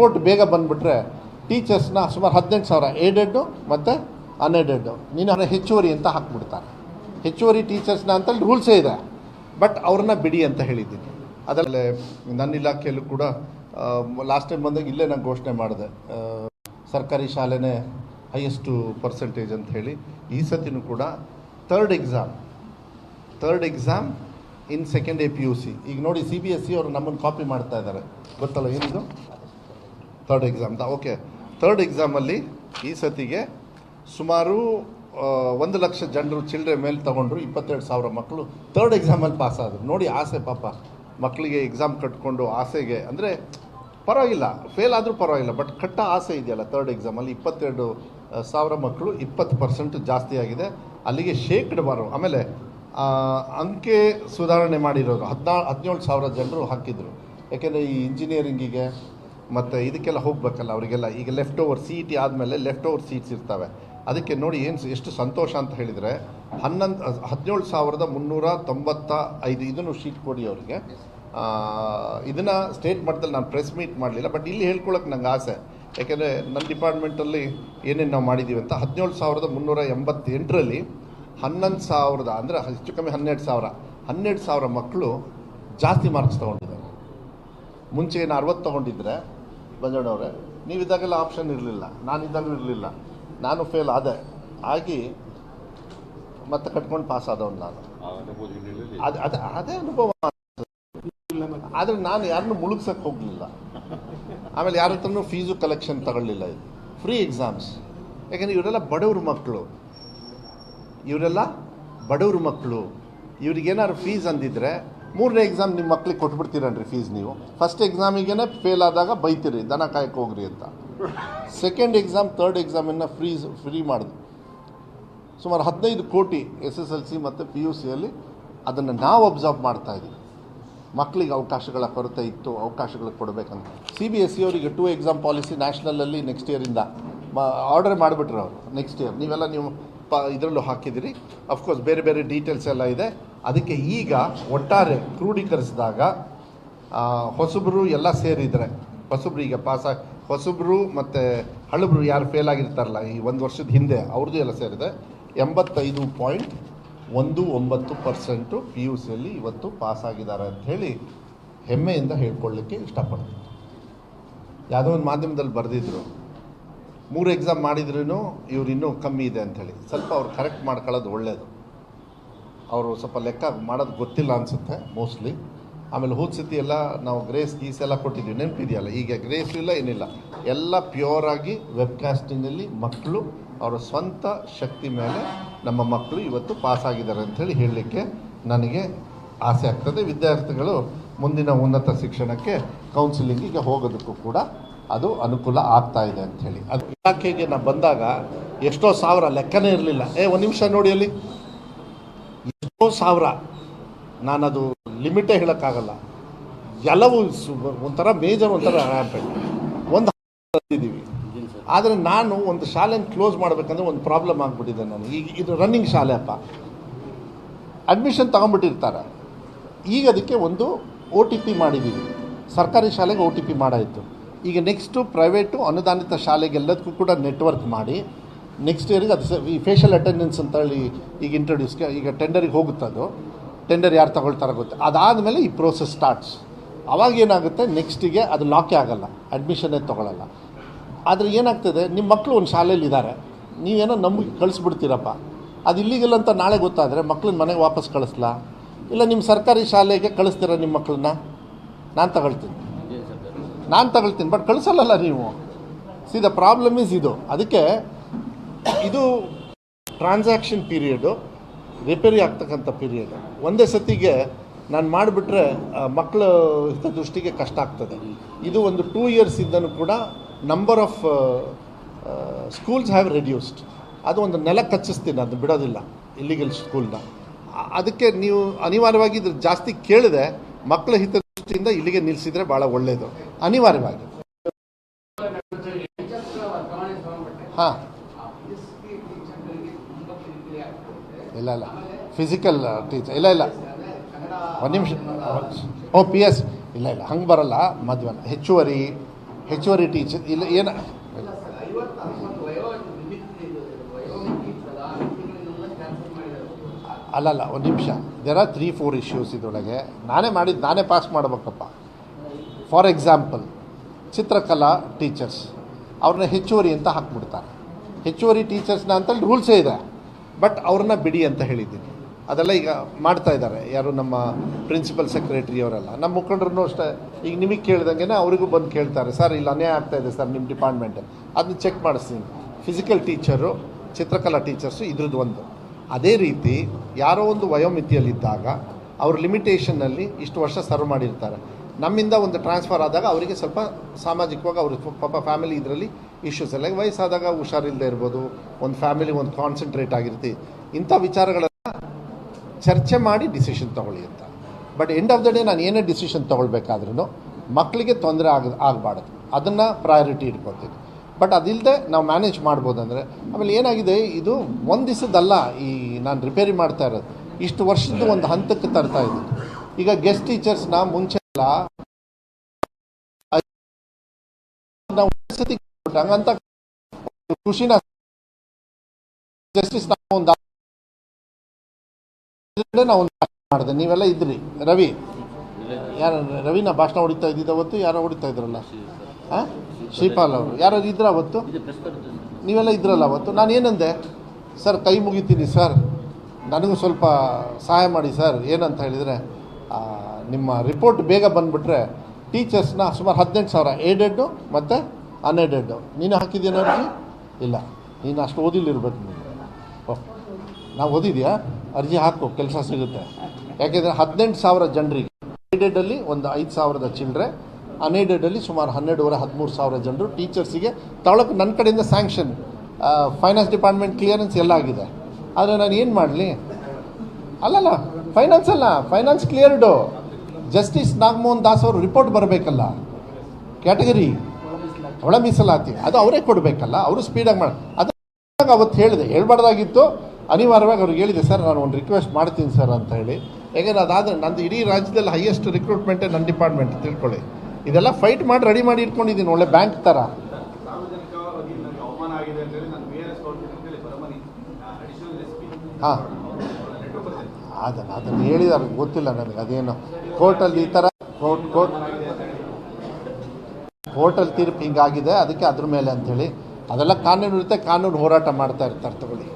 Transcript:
Report ಬೇಗ ಬಂದುಬಿಟ್ರೆ ಟೀಚರ್ಸ್ನ ಸುಮಾರು ಹದಿನೆಂಟು ಸಾವಿರ ಏಡೆಡ್ಡು ಮತ್ತು ಅನ್ಎಡೆಡ್ಡು ನೀನು ಅವನ ಹೆಚ್ಚುವರಿ ಅಂತ ಹಾಕ್ಬಿಡ್ತಾರೆ. ಹೆಚ್ಚುವರಿ ಟೀಚರ್ಸ್ನ ಅಂತಲ್ಲಿ ರೂಲ್ಸೇ ಇದೆ. ಬಟ್ ಅವ್ರನ್ನ ಬಿಡಿ ಅಂತ ಹೇಳಿದ್ದೀನಿ. ಅದರಲ್ಲೇ ನನ್ನ ಇಲಾಖೆಯಲ್ಲೂ ಕೂಡ ಲಾಸ್ಟ್ ಟೈಮ್ ಬಂದಾಗ ಇಲ್ಲೇ ನಾನು ಘೋಷಣೆ ಮಾಡಿದೆ. ಸರ್ಕಾರಿ ಶಾಲೆನೇ ಹೈಯೆಸ್ಟು ಪರ್ಸೆಂಟೇಜ್ ಅಂತ ಹೇಳಿ. ಈ ಸತಿನೂ ಕೂಡ third exam third exam in second a P U C ಈಗ ನೋಡಿ ಸಿ ಬಿ ಎಸ್ ಸಿ ಅವರು ನಮ್ಮನ್ನು ಕಾಪಿ ಮಾಡ್ತಾ ಇದ್ದಾರೆ. ಗೊತ್ತಲ್ಲ ಏನಿದು? ಥರ್ಡ್ ಎಕ್ಸಾಮ್ ಓಕೆ ಥರ್ಡ್ ಎಕ್ಸಾಮಲ್ಲಿ ಈ ಸತಿಗೆ ಸುಮಾರು ಒಂದು ಲಕ್ಷ ಜನರು ಚಿಲ್ಡ್ರೆ ಮೇಲೆ ತಗೊಂಡ್ರು ಇಪ್ಪತ್ತೆರಡು ಸಾವಿರ ಮಕ್ಕಳು ಥರ್ಡ್ ಎಕ್ಸಾಮಲ್ಲಿ ಪಾಸ್ ಆದರು. ನೋಡಿ ಆಸೆ ಪಾಪ. ಮಕ್ಕಳಿಗೆ ಎಕ್ಸಾಮ್ ಕಟ್ಕೊಂಡು ಆಸೆಗೆ ಅಂದರೆ ಪರವಾಗಿಲ್ಲ. ಫೇಲ್ ಆದರೂ ಪರವಾಗಿಲ್ಲ. ಬಟ್ ಕಟ್ಟ ಆಸೆ ಇದೆಯಲ್ಲ ಥರ್ಡ್ ಎಕ್ಸಾಮಲ್ಲಿ ಇಪ್ಪತ್ತೆರಡು ಸಾವಿರ ಮಕ್ಕಳು ಇಪ್ಪತ್ತು ಪರ್ಸೆಂಟ್ ಜಾಸ್ತಿ ಆಗಿದೆ. ಅಲ್ಲಿಗೆ ಶೇಕ್ಡ್ ಬಾರು ಆಮೇಲೆ ಅಂಕೆ ಸುಧಾರಣೆ ಮಾಡಿರೋರು. ಹದಿನಾ, ಹದಿನೇಳು ಸಾವಿರ ಜನರು ಹಾಕಿದರು. ಯಾಕೆಂದರೆ ಈ ಇಂಜಿನಿಯರಿಂಗಿಗೆ ಮತ್ತು ಇದಕ್ಕೆಲ್ಲ ಹೋಗಬೇಕಲ್ಲ ಅವರಿಗೆಲ್ಲ. ಈಗ left over C E T ಆದಮೇಲೆ ಲೆಫ್ಟ್ ಓವರ್ ಸೀಟ್ಸ್ ಇರ್ತವೆ. ಅದಕ್ಕೆ ನೋಡಿ ಏನು ಎಷ್ಟು ಸಂತೋಷ ಅಂತ ಹೇಳಿದರೆ, ಹನ್ನೊಂದು ಹದಿನೇಳು ಸಾವಿರದ ಮುನ್ನೂರ ತೊಂಬತ್ತ ಐದು ಇದನ್ನು ಶೀಟ್ ಕೊಡಿ ಅವರಿಗೆ. ಇದನ್ನು ಸ್ಟೇಟ್ ಮಟ್ಟದಲ್ಲಿ ನಾನು ಪ್ರೆಸ್ ಮೀಟ್ ಮಾಡಲಿಲ್ಲ ಬಟ್ ಇಲ್ಲಿ ಹೇಳ್ಕೊಳ್ಳೋಕೆ ನಂಗೆ ಆಸೆ. ಯಾಕೆಂದರೆ ನನ್ನ ಡಿಪಾರ್ಟ್ಮೆಂಟಲ್ಲಿ ಏನೇನು ನಾವು ಮಾಡಿದ್ದೀವಿ ಅಂತ, ಹದಿನೇಳು ಸಾವಿರದ ಮುನ್ನೂರ ಎಂಬತ್ತೆಂಟರಲ್ಲಿ ಹನ್ನೊಂದು ಸಾವಿರದ, ಅಂದರೆ ಹೆಚ್ಚು ಕಮ್ಮಿ ಹನ್ನೆರಡು ಸಾವಿರ ಹನ್ನೆರಡು ಸಾವಿರ ಮಕ್ಕಳು ಜಾಸ್ತಿ ಮಾರ್ಕ್ಸ್ ತೊಗೊಂಡಿದ್ದಾರೆ. ಮುಂಚೆ ಏನು ಅರವತ್ತು ತೊಗೊಂಡಿದ್ರೆ ಬಂಜಣ್ಣವ್ರೆ ನೀವಿದ್ದಾಗೆಲ್ಲ ಆಪ್ಷನ್ ಇರಲಿಲ್ಲ ನಾನು ಇದ್ದಾಗಲೂ ಇರಲಿಲ್ಲ. ನಾನು ಫೇಲ್ ಆದೆ. ಆಗಿ ಮತ್ತೆ ಕಟ್ಕೊಂಡು ಪಾಸ್ ಆದವನು ನಾನು. ಅದು ಅದು ಅದೇ ಅನುಭವ. ಆದರೆ ನಾನು ಯಾರನ್ನೂ ಮುಳುಗ್ಸಕ್ಕೆ ಹೋಗಲಿಲ್ಲ. ಆಮೇಲೆ ಯಾರ ಹತ್ರನೂ ಫೀಸು ಕಲೆಕ್ಷನ್ ತಗೊಳ್ಳಿಲ್ಲ ಇದು. ಫ್ರೀ ಎಕ್ಸಾಮ್ಸ್ ಯಾಕೆಂದರೆ ಇವರೆಲ್ಲ ಬಡವ್ರ ಮಕ್ಕಳು ಇವರೆಲ್ಲ ಬಡವ್ರ ಮಕ್ಕಳು ಇವ್ರಿಗೇನಾದ್ರು ಫೀಸ್ ಅಂದಿದ್ರೆ ಮೂರನೇ ಎಕ್ಸಾಮ್ ನಿಮ್ಮ ಮಕ್ಳಿಗೆ ಕೊಟ್ಬಿಡ್ತೀರನ್ರಿ ಫೀಸ್ ನೀವು? ಫಸ್ಟ್ ಎಕ್ಸಾಮಿಗೇನೆ ಫೇಲ್ ಆದಾಗ ಬೈತೀರಿ, ದನ ಕಾಯಕ್ಕೆ ಹೋಗ್ರಿ ಅಂತ. ಸೆಕೆಂಡ್ ಎಕ್ಸಾಮ್ ಥರ್ಡ್ ಎಕ್ಸಾಮನ್ನು ಫ್ರೀಸ್ ಫ್ರೀ ಮಾಡಿದ್ವಿ ಸುಮಾರು ಹದಿನೈದು ಕೋಟಿ ಎಸ್ ಎಸ್ ಎಲ್ ಸಿ ಮತ್ತು ಪಿ ಯು ಸಿಯಲ್ಲಿ ಅದನ್ನು ನಾವು ಅಬ್ಸರ್ವ್ ಮಾಡ್ತಾ ಇದ್ದೀವಿ ಮಕ್ಕಳಿಗೆ ಅವಕಾಶಗಳ ಕೊರತೆ ಇತ್ತು, ಅವಕಾಶಗಳು ಕೊಡಬೇಕಂತ. ಸಿ ಬಿ ಎಸ್ ಸಿ ಅವರಿಗೆ ಟೂ ಎಕ್ಸಾಮ್ ಪಾಲಿಸಿ ನ್ಯಾಷನಲಲ್ಲಿ ನೆಕ್ಸ್ಟ್ ಇಯರಿಂದ ಆರ್ಡರ್ ಮಾಡಿಬಿಟ್ರು ಅವರು ನೆಕ್ಸ್ಟ್ ಇಯರ್ ನೀವೆಲ್ಲ ನೀವು ಪ, ಇದರಲ್ಲೂ ಹಾಕಿದ್ದೀರಿ ಅಫ್ಕೋರ್ಸ್ ಬೇರೆ ಬೇರೆ ಡೀಟೇಲ್ಸ್ ಎಲ್ಲ ಇದೆ. ಅದಕ್ಕೆ ಈಗ ಒಟ್ಟಾರೆ ಕ್ರೋಢೀಕರಿಸಿದಾಗ ಹೊಸಬ್ರು ಎಲ್ಲ ಸೇರಿದರೆ, ಹೊಸಬ್ರು ಈಗ ಪಾಸ್ ಆಗಿ, ಹೊಸಬ್ರು ಮತ್ತು ಹಳಬ್ರು ಯಾರು ಫೇಲ್ ಆಗಿರ್ತಾರಲ್ಲ, ಈ ಒಂದು ವರ್ಷದ ಹಿಂದೆ ಅವ್ರದ್ದು ಎಲ್ಲ ಸೇರಿದೆ, ಎಂಬತ್ತೈದು ಪಾಯಿಂಟ್ ಒಂದು ಒಂಬತ್ತು ಪರ್ಸೆಂಟು ಪಿ ಯು ಸಿಯಲ್ಲಿ ಇವತ್ತು ಪಾಸ್ ಆಗಿದ್ದಾರೆ ಅಂತ ಹೇಳಿ ಹೆಮ್ಮೆಯಿಂದ ಹೇಳ್ಕೊಳ್ಳಿಕ್ಕೆ ಇಷ್ಟಪಡ್ತೀನಿ. ಯಾವುದೋ ಒಂದು ಮಾಧ್ಯಮದಲ್ಲಿ ಬರೆದಿದ್ರು, ಮೂರು ಎಕ್ಸಾಮ್ ಮಾಡಿದ್ರೂ ಇವ್ರು ಇನ್ನೂ ಕಮ್ಮಿ ಇದೆ ಅಂಥೇಳಿ ಸ್ವಲ್ಪ ಅವ್ರು ಕರೆಕ್ಟ್ ಮಾಡ್ಕೊಳ್ಳೋದು ಒಳ್ಳೆಯದು ಅವರು ಸ್ವಲ್ಪ ಲೆಕ್ಕ ಮಾಡೋದು ಗೊತ್ತಿಲ್ಲ ಅನಿಸುತ್ತೆ ಮೋಸ್ಟ್ಲಿ ಆಮೇಲೆ ಹೋದ ಸತಿ ಎಲ್ಲ ನಾವು ಗ್ರೇಸ್ ಗೀಸ್ ಎಲ್ಲ ಕೊಟ್ಟಿದ್ದೀವಿ ನೆನಪಿದೆಯಲ್ಲ ಈಗ ಗ್ರೇಸ್ ಇಲ್ಲ, ಏನಿಲ್ಲ. ಎಲ್ಲ ಪ್ಯೂರ್ ಆಗಿ ವೆಬ್ಕಾಸ್ಟಿಂಗಲ್ಲಿ ಮಕ್ಕಳು ಅವರ ಸ್ವಂತ ಶಕ್ತಿ ಮೇಲೆ ನಮ್ಮ ಮಕ್ಕಳು ಇವತ್ತು ಪಾಸ್ ಆಗಿದ್ದಾರೆ ಅಂಥೇಳಿ ಹೇಳಲಿಕ್ಕೆ ನನಗೆ ಆಸೆ ಆಗ್ತದೆ. ವಿದ್ಯಾರ್ಥಿಗಳು ಮುಂದಿನ ಉನ್ನತ ಶಿಕ್ಷಣಕ್ಕೆ ಕೌನ್ಸಿಲಿಂಗಿಗೆ ಹೋಗೋದಕ್ಕೂ ಕೂಡ ಅದು ಅನುಕೂಲ ಆಗ್ತಾ ಇದೆ ಅಂಥೇಳಿ. ಅದು ಇಲಾಖೆಗೆ ನಾನು ಬಂದಾಗ ಎಷ್ಟೋ ಸಾವಿರ ಲೆಕ್ಕನೇ ಇರಲಿಲ್ಲ. ಏ, ಒಂದು ನಿಮಿಷ ನೋಡಿ ಅಲ್ಲಿ. ಸಾವಿರ. ನಾನದು ಲಿಮಿಟೇ ಹೇಳೋಕ್ಕಾಗಲ್ಲ. ಎಲ್ಲವೂ ಒಂಥರ ಮೇಜರ್ ಒಂಥರ ರ್ಯಾಂಪೆಂಟ್ ಒಂದು ಇದ್ದೀವಿ. ಆದರೆ ನಾನು ಒಂದು ಶಾಲೆನ ಕ್ಲೋಸ್ ಮಾಡಬೇಕಂದ್ರೆ ಒಂದು ಪ್ರಾಬ್ಲಮ್ ಆಗಿಬಿಟ್ಟಿದೆ ನಾನು. ಈಗ ಇದು ರನ್ನಿಂಗ್ ಶಾಲೆ ಅಪ್ಪ. ಅಡ್ಮಿಷನ್ ತಗೊಂಡ್ಬಿಟ್ಟಿರ್ತಾರೆ. ಈಗ ಅದಕ್ಕೆ ಒಂದು ಒ ಟಿ ಪಿ ಮಾಡಿದ್ದೀವಿ. ಸರ್ಕಾರಿ ಶಾಲೆಗೆ ಒ ಟಿ ಪಿ ಮಾಡಾಯಿತು. ಈಗ ನೆಕ್ಸ್ಟು ಪ್ರೈವೇಟು ಅನುದಾನಿತ ಶಾಲೆಗೆಲ್ಲದಕ್ಕೂ ಕೂಡ ನೆಟ್ವರ್ಕ್ ಮಾಡಿ ನೆಕ್ಸ್ಟ್ ಇಯರಿಗೆ ಅದು ಈ ಫೇಶಿಯಲ್ ಅಟೆಂಡೆನ್ಸ್ ಅಂತ ಹೇಳಿ ಈಗ ಇಂಟ್ರೊಡ್ಯೂಸ್ಗೆ ಈಗ ಟೆಂಡರಿಗೆ ಹೋಗುತ್ತೆ ಅದು? ಟೆಂಡರ್ ಯಾರು ತಗೊಳ್ತಾರೋ ಗೊತ್ತೆ? ಅದಾದಮೇಲೆ ಈ ಪ್ರೋಸೆಸ್ ಸ್ಟಾರ್ಟ್ಸ್ ಅವಾಗ ಏನಾಗುತ್ತೆ? ನೆಕ್ಸ್ಟಿಗೆ ಅದು ಲಾಕೇ ಆಗಲ್ಲ. ಅಡ್ಮಿಷನ್ನೇ ತೊಗೊಳಲ್ಲ. ಆದರೆ ಏನಾಗ್ತದೆ? ನಿಮ್ಮ ಮಕ್ಕಳು ಒಂದು ಶಾಲೆಯಲ್ಲಿ ಇದ್ದಾರೆ ನೀವೇನೋ ನಮಗೆ ಕಳಿಸ್ಬಿಡ್ತೀರಪ್ಪ. ಅದು ಇಲ್ಲಿಗಿಲ್ಲ ಅಂತ ನಾಳೆ ಗೊತ್ತಾದರೆ ಮಕ್ಳನ್ನ ಮನೆಗೆ ವಾಪಸ್ ಕಳಿಸ್ಲಾ? ಇಲ್ಲ ನಿಮ್ಮ ಸರ್ಕಾರಿ ಶಾಲೆಗೆ ಕಳಿಸ್ತೀರಾ ನಿಮ್ಮ ಮಕ್ಕಳನ್ನ ನಾನು ತಗೊಳ್ತೀನಿ. ನಾನು ತಗೊಳ್ತೀನಿ. ಬಟ್ ಕಳಿಸಲ್ಲಲ್ಲ ನೀವು. ಸಿ ದ ಪ್ರಾಬ್ಲಮ್ ಈಸ್ ಇದು. ಅದಕ್ಕೆ ಇದು ಟ್ರಾನ್ಸಾಕ್ಷನ್ ಪೀರಿಯಡು ರಿಪೇರಿ ಆಗ್ತಕ್ಕಂಥ ಪೀರಿಯಡ್ ಒಂದೇ ಸತಿಗೆ ನಾನು ಮಾಡಿಬಿಟ್ರೆ ಮಕ್ಕಳು ಹಿತದೃಷ್ಟಿಗೆ ಕಷ್ಟ ಆಗ್ತದೆ. ಇದು ಒಂದು ಟೂ ಇಯರ್ಸ್ ಇದ್ದನು ಕೂಡ number of schools have reduced ಅದು ಒಂದು ನೆಲ ಕಚ್ಚಿಸ್ತೀನಿ ಅದು ಬಿಡೋದಿಲ್ಲ ಇಲ್ಲಿಗಲ್ ಸ್ಕೂಲ್ನ ಅದಕ್ಕೆ ನೀವು ಅನಿವಾರ್ಯವಾಗಿ ಇದ್ರ ಜಾಸ್ತಿ ಕೇಳಿದೆ ಮಕ್ಕಳ ಹಿತದೃಷ್ಟಿಯಿಂದ ಇಲ್ಲಿಗೆ ನಿಲ್ಲಿಸಿದರೆ ಭಾಳ ಒಳ್ಳೆಯದು ಅನಿವಾರ್ಯವಾಗಿ. ಹಾಂ. ಇಲ್ಲ ಇಲ್ಲ. ಫಿಸಿಕಲ್ ಟೀಚರ್ ಇಲ್ಲ ಇಲ್ಲ. ಒಂದು ನಿಮಿಷ. ಓ ಪಿ ಎಸ್ ಇಲ್ಲ ಇಲ್ಲ. ಹಂಗೆ ಬರಲ್ಲ ಮದುವೆ ಹೆಚ್ಚುವರಿ ಹೆಚ್ಚುವರಿ ಟೀಚರ್ ಇಲ್ಲ, ಏನು? ಅಲ್ಲಲ್ಲ ಒಂದು ನಿಮಿಷ. There are three four issues ಇದರೊಳಗೆ. ನಾನೇ ಮಾಡಿದ್ದು ನಾನೇ ಪಾಸ್ ಮಾಡ್ಬೇಕಪ್ಪ. ಫಾರ್ ಎಕ್ಸಾಂಪಲ್ ಚಿತ್ರಕಲಾ ಟೀಚರ್ಸ್ ಅವ್ರನ್ನ ಹೆಚ್ಚುವರಿ ಅಂತ ಹಾಕ್ಬಿಡ್ತಾರೆ. ಹೆಚ್ಚುವರಿ ಟೀಚರ್ಸ್ನ ಅಂತೇಳಿ ರೂಲ್ಸೇ ಇದೆ. ಬಟ್ ಅವ್ರನ್ನ ಬಿಡಿ ಅಂತ ಹೇಳಿದ್ದೀನಿ. ಅದೆಲ್ಲ ಈಗ ಮಾಡ್ತಾ ಇದ್ದಾರೆ. ಯಾರು ನಮ್ಮ ಪ್ರಿನ್ಸಿಪಲ್ ಸೆಕ್ರೆಟರಿ ಅವರೆಲ್ಲ. ನಮ್ಮ ಮುಖಂಡರು ಅಷ್ಟೇ. ಈಗ ನಿಮಗೆ ಕೇಳ್ದಂಗೆ ಅವರಿಗೂ ಬಂದು ಕೇಳ್ತಾರೆ. ಸರ್, ಇಲ್ಲಿ ಅನ್ಯಾಯ ಆಗ್ತಾ ಇದೆ ಸರ್ ನಿಮ್ಮ ಡಿಪಾರ್ಟ್ಮೆಂಟ್ ಅದನ್ನ ಚೆಕ್ ಮಾಡಿಸ್ತೀನಿ. ಫಿಸಿಕಲ್ ಟೀಚರು ಚಿತ್ರಕಲಾ ಟೀಚರ್ಸು ಇದ್ರದ್ದು ಒಂದು. ಅದೇ ರೀತಿ ಯಾರೋ ಒಂದು ವಯೋಮಿತಿಯಲ್ಲಿದ್ದಾಗ ಅವ್ರ ಲಿಮಿಟೇಷನ್ನಲ್ಲಿ ಇಷ್ಟು ವರ್ಷ ಸರ್ವ್ ಮಾಡಿರ್ತಾರೆ. ನಮ್ಮಿಂದ ಒಂದು ಟ್ರಾನ್ಸ್ಫರ್ ಆದಾಗ ಅವರಿಗೆ ಸ್ವಲ್ಪ ಸಾಮಾಜಿಕವಾಗಿ ಅವರು ಪಾಪ ಫ್ಯಾಮಿಲಿ ಇದರಲ್ಲಿ ಇಶ್ಯೂಸ್ ಎಲ್ಲ ವಯಸ್ಸಾದಾಗ ಹುಷಾರಿಲ್ಲದೆ ಇರ್ಬೋದು. ಒಂದು ಫ್ಯಾಮಿಲಿ ಒಂದು ಕಾನ್ಸಂಟ್ರೇಟ್ ಆಗಿರ್ತಿ. ಇಂಥ ವಿಚಾರಗಳನ್ನು ಚರ್ಚೆ ಮಾಡಿ ಡಿಸಿಷನ್ ತೊಗೊಳ್ಳಿ ಅಂತ. But end of the day ನಾನು ಏನೇ ಡಿಸಿಷನ್ ತೊಗೊಳ್ಬೇಕಾದ್ರೂ ಮಕ್ಕಳಿಗೆ ತೊಂದರೆ ಆಗ, ಆಗಬಾರ್ದು. ಅದನ್ನು ಪ್ರಯಾರಿಟಿ ಇಟ್ಕೊತೀನಿ ಬಟ್ ಅದಿಲ್ಲದೆ ನಾವು ಮ್ಯಾನೇಜ್ ಮಾಡ್ಬೋದು ಅಂದರೆ ಆಮೇಲೆ ಏನಾಗಿದೆ? ಇದು ಒಂದು ದಿವಸದಲ್ಲ ಈ ನಾನು ರಿಪೇರಿ ಮಾಡ್ತಾ ಇರೋದು. ಇಷ್ಟು ವರ್ಷದ ಒಂದು ಹಂತಕ್ಕೆ ತರ್ತಾ ಇದ್ದೀನಿ. ಈಗ ಗೆಸ್ಟ್ ಟೀಚರ್ಸ್ನ ಮುಂಚೆ ಎಲ್ಲ ನಾವು ಅಂತ ಖುಷಿನ ಜಸ್ಟಿಸ್ ನಾವು ಒಂದು ನಾವು ಮಾಡಿದೆ ನೀವೆಲ್ಲ ಇದ್ರಿ. ರವಿ. ಯಾರು, ರವಿನ ಭಾಷಣ ಹೊಡಿತಾ ಇದ್ದಿದ್ದ ಅವತ್ತು, ಯಾರೋ ಹೊಡಿತಾ ಇದ್ರಲ್ಲ? ಶ್ರೀಪಾಲ್ ಅವರು. ಯಾರು ಇದ್ರ ಅವತ್ತು? ನೀವೆಲ್ಲ ಇದ್ರಲ್ಲ ಅವತ್ತು? ನಾನು ಏನಂದೆ? ಸರ್, ಕೈ ಮುಗಿತೀನಿ, ಸರ್. ನನಗೂ ಸ್ವಲ್ಪ ಸಹಾಯ ಮಾಡಿ, ಸರ್. ಏನಂತ ಹೇಳಿದರೆ ನಿಮ್ಮ ರಿಪೋರ್ಟ್ ಬೇಗ ಬಂದುಬಿಟ್ರೆ, ಟೀಚರ್ಸ್ನ ಸುಮಾರು ಹದಿನೆಂಟು ಸಾವಿರ, ಏಡೆಡ್ಡು, ಮತ್ತು ಅನ್ಎಡೆಡ್ಡು ನೀನು ಹಾಕಿದ್ದೀನ ಅರ್ಜಿ ಇಲ್ಲ. ನೀನು ಅಷ್ಟು ಓದಿಲ್ಲಿರ್ಬೇಕು ನೀನು. ನಾವು ಓದಿದ್ಯಾ? ಅರ್ಜಿ ಹಾಕು, ಕೆಲಸ ಸಿಗುತ್ತೆ. ಯಾಕೆಂದರೆ ಹದಿನೆಂಟು ಸಾವಿರ ಜನರಿಗೆ ಏಡೆಡಲ್ಲಿ ಒಂದು ಐದು ಸಾವಿರದ ಚಿಲ್ಡ್ರೆ ಅನ್ಏಡೆಡಲ್ಲಿ ಸುಮಾರು ಹನ್ನೆರಡುವರೆ, ಹದಿಮೂರು ಸಾವಿರ ಜನರು, ಟೀಚರ್ಸಿಗೆ ತಗೊಳಕ್ಕೆ ನನ್ನ ಕಡೆಯಿಂದ ಸ್ಯಾಂಕ್ಷನ್ ಫೈನಾನ್ಸ್ ಡಿಪಾರ್ಟ್ಮೆಂಟ್ ಕ್ಲಿಯರೆನ್ಸ್ ಎಲ್ಲ ಆಗಿದೆ. ಆದರೆ ನಾನು ಏನು ಮಾಡಲಿ? ಅಲ್ಲಲ್ಲ ಫೈನಾನ್ಸ್ ಅಲ್ಲ finance cleared justice Nagamohan Das ಅವರು ರಿಪೋರ್ಟ್ ಬರಬೇಕಲ್ಲ. ಕ್ಯಾಟಗರಿ ಒಳ ಮೀಸಲಾತಿ. ಅದು ಅವರೇ ಕೊಡಬೇಕಲ್ಲ, ಅವರು ಸ್ಪೀಡಾಗಿ ಮಾಡಿ ಅದು ಅವತ್ತು ಹೇಳಿದೆ. ಹೇಳ್ಬಾರ್ದಾಗಿತ್ತು. ಅನಿವಾರ್ಯವಾಗಿ ಅವ್ರಿಗೆ ಹೇಳಿದೆ, ಸರ್, ನಾನು ಒಂದು ರಿಕ್ವೆಸ್ಟ್ ಮಾಡ್ತೀನಿ, ಸರ್, ಅಂತ ಹೇಳಿ. ಯಾಕಂದ್ರೆ ಅದಾದರೆ ನಂದು ಇಡೀ ರಾಜ್ಯದಲ್ಲಿ ಹೈಯೆಸ್ಟ್ ರಿಕ್ರೂಟ್ಮೆಂಟೇ ನನ್ನ ಡಿಪಾರ್ಟ್ಮೆಂಟ್ ತಿಳ್ಕೊಳ್ಳಿ. ಇದೆಲ್ಲ ಫೈಟ್ ಮಾಡಿ ರೆಡಿ ಮಾಡಿ ಇಟ್ಕೊಂಡಿದ್ದೀನಿ, ಒಳ್ಳೆ ಬ್ಯಾಂಕ್ ಥರ ಹಾಂ. ಅದನ್ನು ಅದನ್ನು ಹೇಳಿದಾರೆ, ಗೊತ್ತಿಲ್ಲ ನನಗೆ, ಅದೇನು. ಕೋರ್ಟಲ್ಲಿ ಈ ಥರ ಕೋರ್ಟ್ ಕೋರ್ಟ್ ಕೋರ್ಟಲ್ಲಿ ತೀರ್ಪು ಹಿಂಗಾಗಿದೆ, ಅದಕ್ಕೆ ಅದ್ರ ಮೇಲೆ ಅಂಥೇಳಿ. ಅದೆಲ್ಲ ಕಾನೂನು ಇರುತ್ತೆ, ಕಾನೂನು ಹೋರಾಟ ಮಾಡ್ತಾ ಇರ್ತಾರೆ, ತಗೊಳ್ಳಿ.